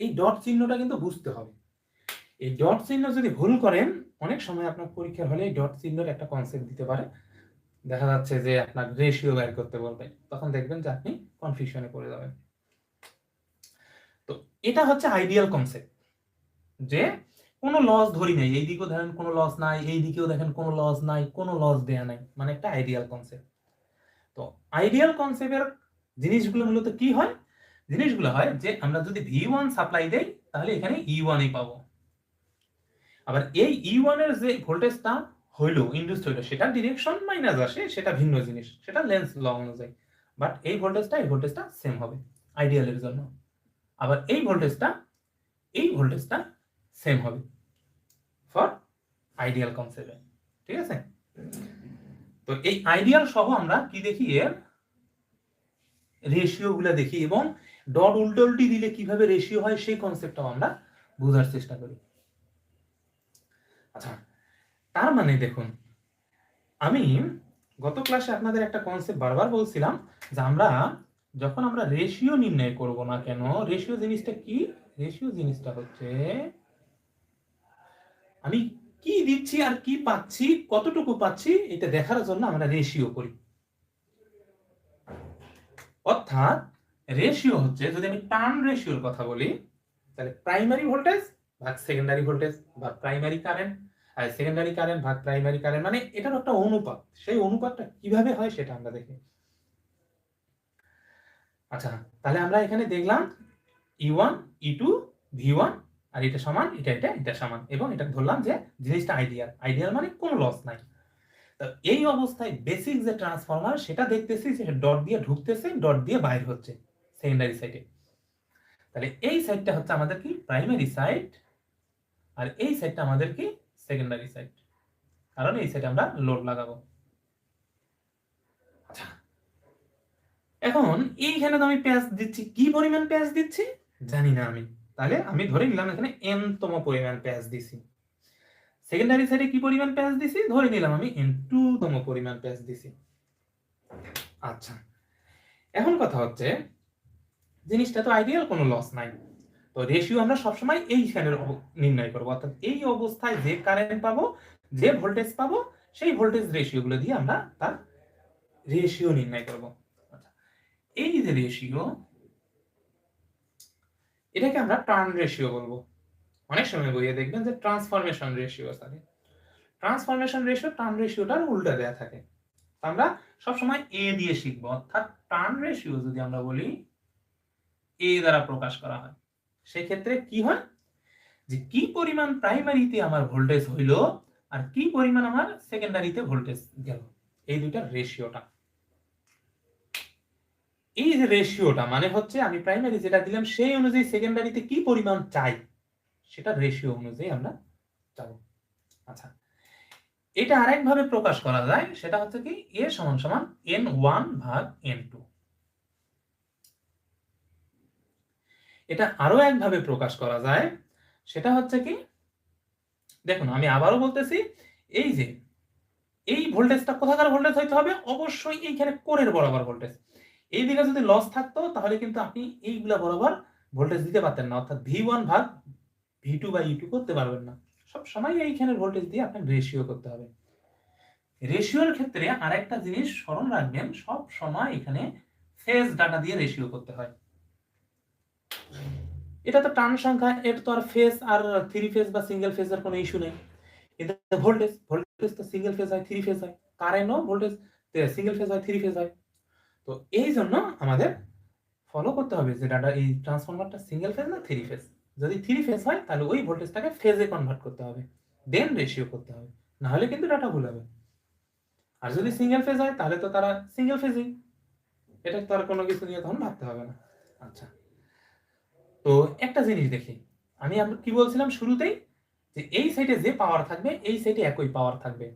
এই ডট চিহ্নটা কিন্তু বুঝতে হবে। এই ডট চিহ্ন যদি ভুল করেন, অনেক সময় আপনার পরীক্ষার হলে এই ডট চিহ্নের একটা কনসেপ্ট দিতে পারে। দেখা যাচ্ছে যে আপনার রেশিও বের করতে বলবে। তখন দেখবেন যে আপনি কনফিউশনে পড়ে যাবেন। তো এটা হচ্ছে আইডিয়াল কনসেপ্ট যে কোনো লস ধরি নাই, এই দিকেও দেখেন কোনো লস নাই, এই দিকেও দেখেন কোনো লস নাই, কোনো লস দেয়া নাই। মানে একটা আইডিয়াল কনসেপ্ট তো আইডিয়াল কনসেপ্টের জিনিসগুলো মূলত কি হয়? জিনিসগুলো হয় যে আমরা যদি ভি ওয়ান সাপ্লাই দেই, তাহলে এখানে ই ওয়ানই পাবো। আবার এই ই ওয়ানের যে ভোল্টেজটা হইল ইন্ডিউসড হইল সেটা ডিরেকশন মাইনাস আসে, সেটা ভিন্ন জিনিস, সেটা লেন্স ল অনুযায়ী। বাট এই ভোল্টেজটা এই ভোল্টেজটা সেম হবে আইডিয়ালের জন্য। আবার এই ভোল্টেজটা এই ভোল্টেজটা সেম হবে ফর আইডিয়াল কনসেপ্টে ঠিক আছে? তো এই আইডিয়াল সহ আমরা কি দেখি, এর রেশিও গুলা দেখি এবং ডট উল্টো উল্টি দিলে কীভাবে রেশিও হয় সেই কনসেপ্টটাও আমরা বোঝার চেষ্টা করি। আচ্ছা তার মানে দেখুন, আমি গত ক্লাসে আপনাদের একটা কনসেপ্ট বারবার বলছিলাম যে আমরা যখন আমরা রেশিও নির্ণয় করব না কেন রেশিও জিনিসটা কি? রেশিও জিনিসটা হচ্ছে আমি কি দিচ্ছি আর কি পাচ্ছি, কতটুকু পাচ্ছি, এটা দেখার জন্য আমরা রেশিও করি। অর্থাৎ রেশিও হচ্ছে, যদি আমি টার্ন রেশিওর কথা বলি, তাহলে প্রাইমারি ভোল্টেজ ভাগ সেকেন্ডারি ভোল্টেজ বা প্রাইমারি কারেন্ট আর সেকেন্ডারি কারেন্ট ভাগ প্রাইমারি কারেন্ট মানে এটার একটা অনুপাত। সেই অনুপাতটা কীভাবে হয় সেটা আমরা দেখি। আচ্ছা তাহলে আমরা এখানে দেখলাম E one E two V one আর এটা সমান, এটা এটা এটা সমান। এবং এটা ধরলাম যে জিনিসটা আইডিয়াল আইডিয়াল মানে কোনো লস নাই। তো এই অবস্থায় বেসিক যে ট্রান্সফরমার সেটা দেখতেছি যে ডট দিয়ে ঢুকতেছে ডট দিয়ে বাইর হচ্ছে। সেকেন্ডারি সাইডে তাহলে এই সাইডটা হচ্ছে আমাদের কি? প্রাইমারি সাইট আর এই সাইডটা আমাদের কি? সেকেন্ডারি সাইট কারণ এই সাইডে আমরা লোড লাগাবো। আচ্ছা। এখন এইখানে তো আমি প্যাচ দিচ্ছি। কি পরিমাণ প্যাচ দিচ্ছি? জানি না আমি। তাহলে আমি ধরে নিলাম এখানে এন তম পরিমাণ প্যাচ দিছি। সেকেন্ডারি সাইডে কি পরিমাণ প্যাচ দিছি? ধরে নিলাম আমি এন টু তম পরিমাণ প্যাচ দিছি। আচ্ছা। এখন কথা হচ্ছে জিনিসটা তো আইডিয়াল কোনো লস নাই। তো রেশিও আমরা সবসময় এইখানে নির্ণয় করব। অর্থাৎ এই অবস্থায় যে কারেন্ট পাবো, যে ভোল্টেজ পাবো, সেই ভোল্টেজ রেশিও গুলো দিয়ে আমরা তার রেশিও নির্ণয় করব। আচ্ছা এই যে রেশিও এটাকে আমরা টার্ন রেশিও বলব। অনেক সময় বইয়ে দেখবেন যে ট্রান্সফরমেশন রেশিও থাকে ট্রান্সফরমেশন রেশিও টার্ন রেশিওটার উল্টা দেয়া থাকে। আমরা সবসময় এ দিয়ে শিখব। অর্থাৎ টার্ন রেশিও যদি আমরা বলি এ দ্বারা প্রকাশ করা হয়। সেক্ষেত্রে কি হয়? যে কি পরিমাণ প্রাইমারিতে আমার ভোল্টেজ হইল আর কি পরিমাণ আমার সেকেন্ডারিতে ভোল্টেজ গেল? এই দুইটার রেশিওটা এই যে রেশিওটা মানে হচ্ছে আমি প্রাইমারি যেটা দিলাম সেই অনুযায়ী সেকেন্ডারিতে কি পরিমাণ চাই? সেটা রেশিও অনুযায়ী আমরা যাব আচ্ছা। এটা আরেকভাবে প্রকাশ করা যায়, সেটা হচ্ছে কি এ সমান সমান এন ওয়ান ভাগ এন টু এটা আরও একভাবে প্রকাশ করা যায়, সেটা হচ্ছে কি, দেখুন আমি আবারও বলতেছি, এই যে, এই ভোল্টেজটা কোথাকার ভোল্টেজ হইতে হবে? অবশ্যই এইখানে কোরের বরাবর ভোল্টেজ। এই দিকে যদি লস থাকতো, তাহলে কিন্তু আপনি এইগুলা বরাবর ভোল্টেজ দিতে পারতেন না, অর্থাৎ ভি ওয়ান ভাগ ভি টু বা ই টু করতে পারবেন না। সব সময় এইখানে ভোল্টেজ দিয়ে আপনাকে রেশিও করতে হবে। রেশিওর ক্ষেত্রে আরেকটা জিনিস স্মরণ রাখবেন, সব সময় এখানে ফেজ ডাটা দিয়ে রেশিও করতে হয়। এটা তো টার্ন সংখ্যা, এটা তো আর ফেজ আর থ্রি ফেজ বা সিঙ্গেল ফেজের কোনো ইস্যু নেই। এটা ভোল্টেজ ভোল্টেজ তো সিঙ্গেল ফেজ হয় থ্রি ফেজ হয়। কারেন্টও ভোল্টেজ সিঙ্গেল ফেজ হয় থ্রি ফেজ হয়। তো এই জন্য আমাদের ফলো করতে হবে যে ডাটা এই ট্রান্সফরমারটা সিঙ্গেল ফেজ না থ্রি ফেজ যদি থ্রি ফেজ হয়, তাহলে ওই ভোল্টেজটাকে ফেজে কনভার্ট করতে হবে। দেন রেশিও করতে হবে। না হলে কিন্তু ডাটা ভুল হবে। আর যদি সিঙ্গেল ফেজ হয়, তাহলে তো তারা সিঙ্গেল ফেজই এটা তো আর কোনো কিছু নিয়ে তখন ভাবতে হবে না। আচ্ছা। তো একটা জিনিস দেখি। আমি কি বলছিলাম শুরুতেই? যে এই সাইডে যে পাওয়ার থাকবে, এই সাইডে একই পাওয়ার থাকবে।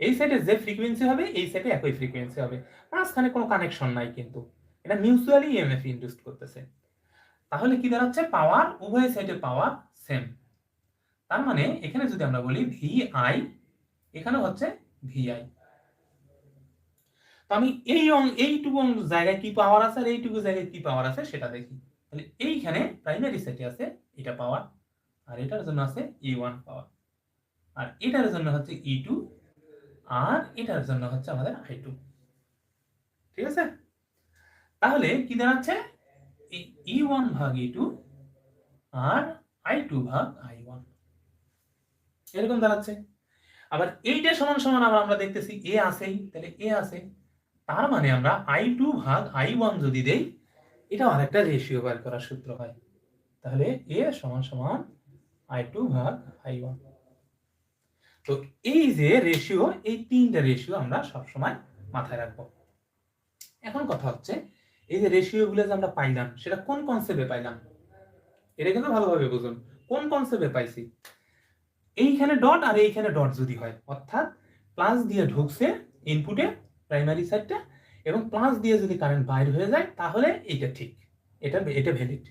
এই সাইডে যে ফ্রিকোয়েন্সি হবে, এই সাইডে একই ফ্রিকোয়েন্সি হবে। মাঝখানে কোনো কানেকশন নাই কিন্তু। এটা মিউচুয়ালি ইএমএফ ইন্ডিউস করতেছে। তাহলে কি দাঁড়াচ্ছে? পাওয়ার উভয় সাইডে পাওয়ার সেম তার মানে এখানে যদি আমরা বলি ভি আই এখানে হচ্ছে ভি আই তো আমি এই এইটুকু জায়গায় কি পাওয়ার আছে আর এইটুকু জায়গায় কি পাওয়ার আছে সেটা দেখি। তাহলে এইখানে প্রাইমারি সাইটে আছে এটা পাওয়ার আর এটার জন্য আছে ই ওয়ান পাওয়ার আর এটার জন্য হচ্ছে ই টু আর এটার জন্য হচ্ছে আমাদের আই টু ঠিক আছে? তাহলে কি দাঁড়াচ্ছে ই ওয়ান ভাগ ই টু আর আই টু ভাগ আই ওয়ান এরকম দাঁড়াচ্ছে আবার এইটা সমান সমান আবার আমরা দেখতেছি এ আসেই তাহলে এ আসে তার মানে আমরা আই টু ভাগ আই ওয়ান যদি দেই এটাও আরেকটা রেশিও বের করার সূত্র হয়। তাহলে এ সমান সমান আই টু ভাগ আই ওয়ান তো এই যে রেশিও এই তিনটা রেশিও আমরা সবসময় মাথায় রাখব। এখন কথা হচ্ছে, এই যে রেশিও গুলো যে আমরা পাইলাম, সেটা কোন কনসেপ্টে পাইলাম? এটা কিন্তু ভালোভাবে বুঝুন। কোন কনসেপ্টে পাইছি? এইখানে ডট আর এইখানে ডট যদি হয়, অর্থাৎ প্লাস দিয়ে ঢুকছে ইনপুটে প্রাইমারি সাইডটা এবং প্লাস দিয়ে যদি কারেন্ট বাইর হয়ে যায়, তাহলে এটা ঠিক। এটা এটা ভ্যালিড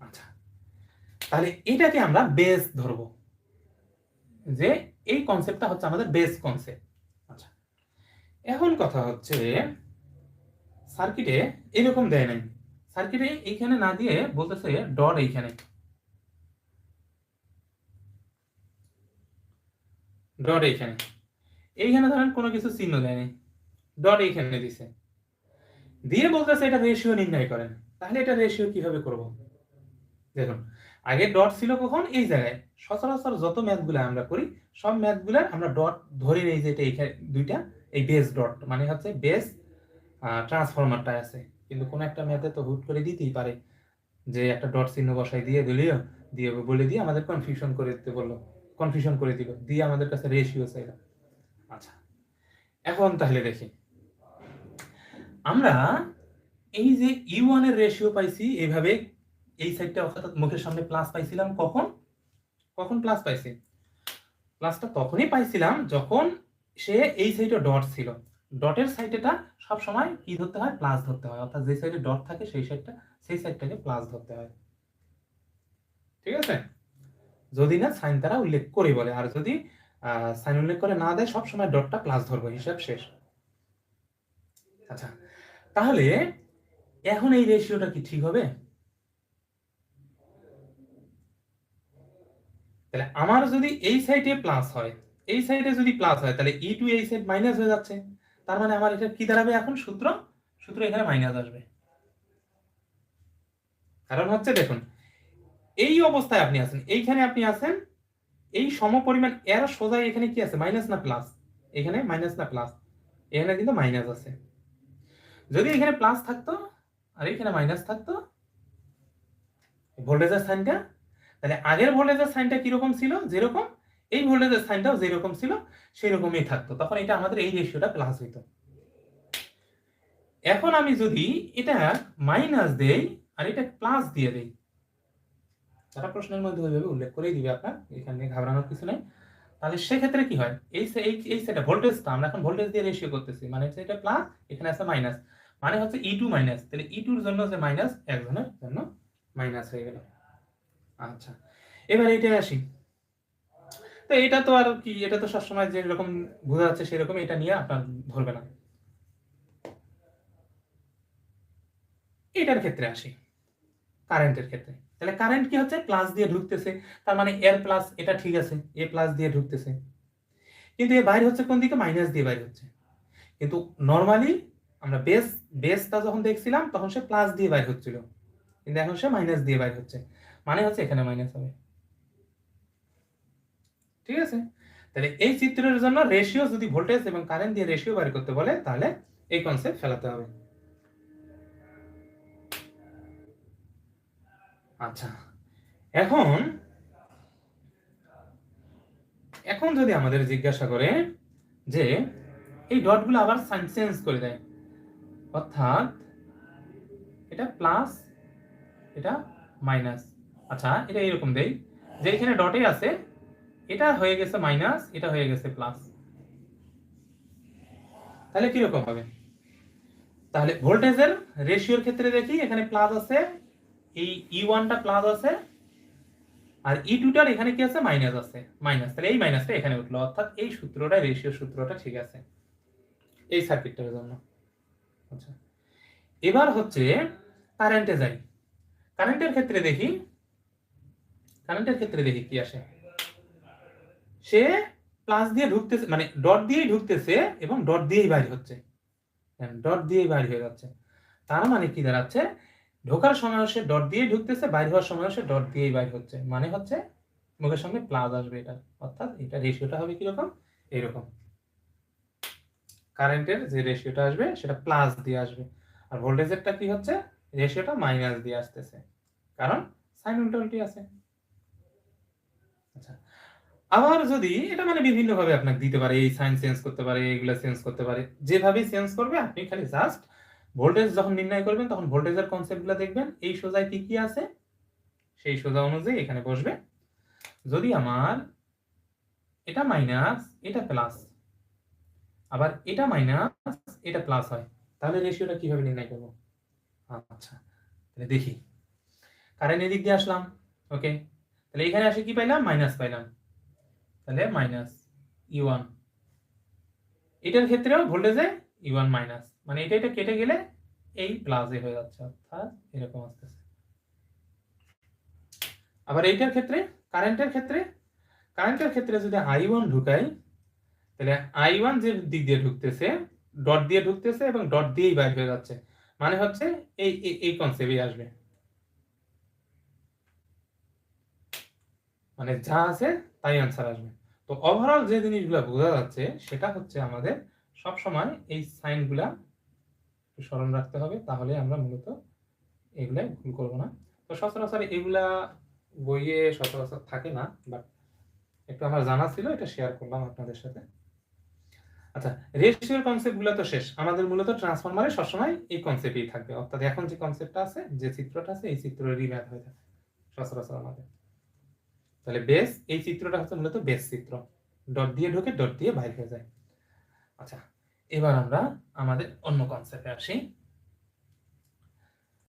আচ্ছা। তাহলে এটাকে আমরা বেস ধরবো। যে এই কনসেপ্টটা হচ্ছে আমাদের বেস কনসেপ্ট আচ্ছা। এখন কথা হচ্ছে সার্কিটে এরকম দেয় নাই। সার্কিটে এইখানে না দিয়ে বলতেছে ডট এইখানে। ডট এইখানে। এইখানে ধরেন কোনো কিছু চিহ্ন দেয়নি ডট এইখানে দিছে। দিয়ে বলতেছে এটা রেশিও নির্ণয় করেন। তাহলে এটা রেশিও কীভাবে করব? দেখুন, আগে ডট ছিল কখন? এই জায়গায়। সচরাচর যত ম্যাথগুলো আমরা করি, সব ম্যাথগুলো আমরা ডট ধরে নেই যে এটা এইখানে দুইটা, এই বেস ডট মানে হচ্ছে বেস ট্রান্সফরমারটা আছে। কিন্তু কোন একটা ম্যাথে তো হুট করে দিতেই পারে যে একটা ডট চিহ্ন বসাই দিয়ে দিলিও, দিয়ে বলে দিয়ে আমাদের কনফিউশন করে দিতে বলল। কনফিউশন করে দিল। দিয়ে আমাদের কাছে রেশিও চাইল। আচ্ছা এখন তাহলে দেখি। আমরা এই যে ই ওয়ানের রেশিও পাইছি এইভাবে, এই সাইডটা অর্থাৎ মুখের সামনে প্লাস পাইছিলাম কখন? কখন প্লাস পাইছি? প্লাসটা তখনই পাইছিলাম যখন সে এই সাইডে ডট ছিল। ডটের সাইডেটা সব সময় কি ধরতে হয়? প্লাস ধরতে হয়। অর্থাৎ যে সাইডে ডট থাকে সেই সাইডটা সেই সাইডটাকে প্লাস ধরতে হয়। ঠিক আছে? যদি না সাইন তারা উল্লেখ করে বলে। আর যদি সাইন উল্লেখ করে না দেয়, সব সময় ডটটা প্লাস ধরবো। হিসাব শেষ। আচ্ছা। তাহলে এখন এই রেশিওটা কি ঠিক হবে? তাহলে আমার যদি এই সাইডে প্লাস হয়, এই সাইডে যদি প্লাস হয়, তাহলে ই টু এই সাইড মাইনাস হয়ে যাচ্ছে। তার মানে আমার এটা কি দাঁড়াবে এখন? সূত্র? সূত্র এখানে মাইনাস আসবে। কারণ হচ্ছে দেখুন, এই অবস্থায় আপনি আছেন, এইখানে আপনি আছেন, এই সমপরিমাণ এর সোজাই এখানে কি আছে? মাইনাস না প্লাস এখানে মাইনাস না প্লাস এখানে কিন্তু মাইনাস আছে। যদি এখানে প্লাস থাকতো আর এখানে মাইনাস থাকতো ভোল্টেজের সাইনটা তাহলে আগের ভোল্টেজের সাইনটা কীরকম ছিল? যেরকম, এই ভোল্টেজের সাইনটাও যেরকম ছিল সেই রকমই থাকতো। তখন এটা আমাদের এই রেশিওটা প্লাস হইতো। এখন আমি যদি এটা মাইনাস দেই আর এটা প্লাস দিয়ে দেই তারা প্রশ্নের মধ্যে ওইভাবে উল্লেখ করেই দিবে আপনার, এখানে ঘাবড়ানোর কিছু নেই। তাহলে সেক্ষেত্রে কি হয়? এই এই সেটা ভোল্টেজটা আমরা এখন ভোল্টেজ দিয়ে রেশিও করতেছি। মানে এটা প্লাস এখানে আছে মাইনাস মানে হচ্ছে ই টু মাইনাস তাহলে ই টুর জন্য যে মাইনাস একজনের জন্য মাইনাস হয়ে গেল। আচ্ছা এবার এইটা আসি। তো এটা তো আর কি, এটা তো সবসময় যেরকম বোঝা যাচ্ছে সেরকম এটা নিয়ে আপনার ধরবে না। এটার ক্ষেত্রে আসি কারেন্টের ক্ষেত্রে। তাহলে কারেন্ট কি হচ্ছে? প্লাস দিয়ে ঢুকতেছে। তার মানে এর প্লাস এটা ঠিক আছে, এ প্লাস দিয়ে ঢুকতেছে। কিন্তু এ বাইরে হচ্ছে কোন দিকে? মাইনাস দিয়ে বাইরে হচ্ছে। কিন্তু নর্মালি আমরা বেস বেসটা যখন দেখছিলাম, তখন সে প্লাস দিয়ে বাইর হচ্ছিল। কিন্তু এখন সে মাইনাস দিয়ে বাইর হচ্ছে। মানে হচ্ছে এখানে মাইনাস হবে। ঠিক আছে? তাহলে এই চিত্রের জন্য রেশিও যদি ভোল্টেজ এবং কারেন্ট দিয়ে রেশিও বাইর করতে বলে, তাহলে এই কনসেপ্ট ফেলাতে হবে। আচ্ছা। এখন এখন যদি আমাদের জিজ্ঞাসা করে যে, এই ডটগুলো আবার সাইন চেঞ্জ করে দেয়। অর্থাৎ এটা প্লাস এটা মাইনাস আচ্ছা এটা এরকম দেই। যে এখানে ডটে আছে, এটা হয়ে গেছে মাইনাস এটা হয়ে গেছে প্লাস তাহলে কীরকম হবে? তাহলে ভোল্টেজের রেশিওর ক্ষেত্রে দেখি, এখানে প্লাস আছে, এই ই ওয়ানটা প্লাস আছে, আর ই টুটার এখানে কি আছে? মাইনাস আছে। মাইনাস তাহলে এই মাইনাসটা এখানে উঠল। অর্থাৎ এই সূত্রটা রেশিও সূত্রটা ঠিক আছে। এই সার্কিটটার জন্য। আচ্ছা। এবার হচ্ছে কারেন্টে যাই। কারেন্টের ক্ষেত্রে দেখি কারেন্টের ক্ষেত্রে দেখি কি আসে। সে প্লাস দিয়ে ঢুকতেছে মানে ডট দিয়েই ঢুকতেছে এবং ডট দিয়েই বাইর হচ্ছে। ডট দিয়েই বাইর হয়ে যাচ্ছে। তার মানে কি দাঁড়াচ্ছে? ঢোকার সময় সে ডট দিয়ে ঢুকতেছে, বাইর হওয়ার সময় সে ডট দিয়েই বাইর হচ্ছে। মানে হচ্ছে মুখের সঙ্গে প্লাস আসবে এটা। অর্থাৎ এটা রেশিওটা হবে কীরকম? এইরকম। কারেন্টের যে রেশিওটা আসবে, সেটা প্লাস দিয়ে আসবে। আর ভোল্টেজেরটা কি হচ্ছে? রেশিওটা মাইনাস দিয়ে আসতেছে। কারণ সাইন উল্টো উল্টি আছে। আচ্ছা আবার যদি, এটা মানে বিভিন্ন ভাবে আপনাকে দিতে পারে, এই সাইন চেঞ্জ করতে পারে, এইগুলা চেঞ্জ করতে পারে যেভাবে চেঞ্জ করবে, আপনি খালি জাস্ট ভোল্টেজ যখন নির্ণয় করবেন, তখন ভোল্টেজের কনসেপ্টগুলো দেখবেন, এই সোজায় কি কি আছে? সেই সোজা অনুযায়ী এখানে বসবে। যদি আমার এটা মাইনাস এটা প্লাস আবার এটা মাইনাস এটা প্লাস হয়। তাহলে রেশিওটা কীভাবে নির্ণয় করব? আচ্ছা তাহলে দেখি। কারেন্ট এদিক দিয়ে আসলাম ওকে তাহলে এখানে আসে কি পাইলাম? মাইনাস পাইলাম। তাহলে মাইনাস ই ওয়ান এটার ক্ষেত্রেও ভোল্টেজে ই ওয়ান মাইনাস মানে এটা এটা কেটে গেলে এই প্লাসে হয়ে যাচ্ছে, অর্থাৎ এরকম আসতেছে। আবার এইটার ক্ষেত্রে কারেন্টের ক্ষেত্রে কারেন্টের ক্ষেত্রে যদি আই ওয়ান ঢুকাই তাহলে আই ওয়ান যে দিক দিয়ে ঢুকতেছে ডট দিয়ে ঢুকতেছে এবং ডট দিয়েই বাইর হয়ে যাচ্ছে। মানে হচ্ছে এই, এই- কনসেপ্টই আসবে। মানে যা আছে তাই আনসার আসবে। তো ওভারঅল যে জিনিসগুলো বোঝা যাচ্ছে, সেটা হচ্ছে আমাদের সব সময় এই সাইনগুলা স্মরণ রাখতে হবে, তাহলে আমরা মূলত এগুলাই ভুল করব না। তো সচরাচর এগুলা বইয়ে সচরাচর থাকে না বাট একটু আমার জানা ছিল, এটা শেয়ার করলাম আপনাদের সাথে। আচ্ছা রেশিওর কনসেপ্টগুলো তো শেষ। আমাদের মূলত ট্রান্সফরমারে সবসময় এই কনসেপ্টই থাকবে। অর্থাৎ এখন যে কনসেপ্টটা আছে, যে চিত্রটা আছে, এই চিত্র রিম্যাপ হয়ে যাবে, সচরাচর আমাদের। তাহলে বেস এই চিত্রটা হচ্ছে মূলত বেস চিত্র। ডট দিয়ে ঢুকে ডট দিয়ে বাইরে হয়ে যায়। আচ্ছা এবার আমরা আমাদের অন্য কনসেপ্টে আসি।